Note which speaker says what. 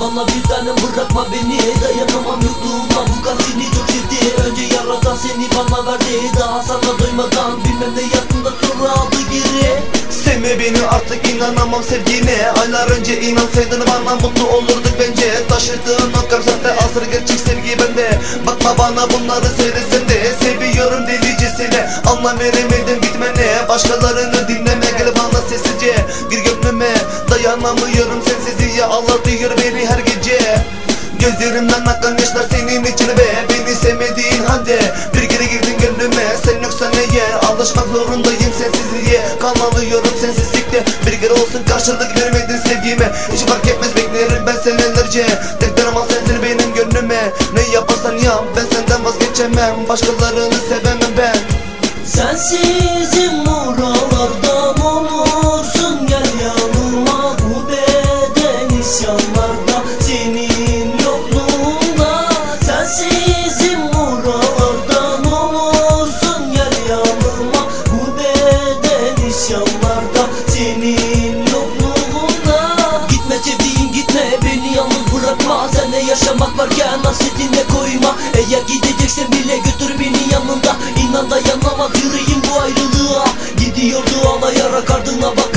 Speaker 1: bana bir tanem bırakma beni. Dayanamam yokluğuna bu kan seni çok sevdi. Önce yaratan seni bana verdi. Daha sana doymadan bilmem ne yaptım sonra aldı geri.
Speaker 2: Sevme beni artık inanamam sevgine Aylar önce inansaydın bana mutlu olurduk bence. Taşıdığın o kalp sende asır gerçek sevgi bende. Bakma bana bunları söylesem de. Seviyorum delicesine. Anlam veremedim gitmene. Başkalarını dinleme gel bana sessizce. Gir gönlüme dayanamıyorum sensiz diye her gece Gözlerimden akan yaşlar senin için ve Beni sevmediğin halde. Bir kere girdin gönlüme Sen yoksan eğer alışmak zorundayım sensizliğe. Kalmalıyorum sensizlikte Bir kere olsun karşılık vermedin sevgime. Hiç fark etmez beklerim ben senelerce Tek derman sensin benim gönlüme. Ne yaparsan yap ben senden vazgeçemem. Başkalarını sevemem ben.
Speaker 1: Sensizim yaşamak varken hasretinde koyma. Eğer gideceksen bile götür beni yanında İnan dayanamaz yüreğim bu ayrılığa. Gidiyordu ağlayarak ardına bak.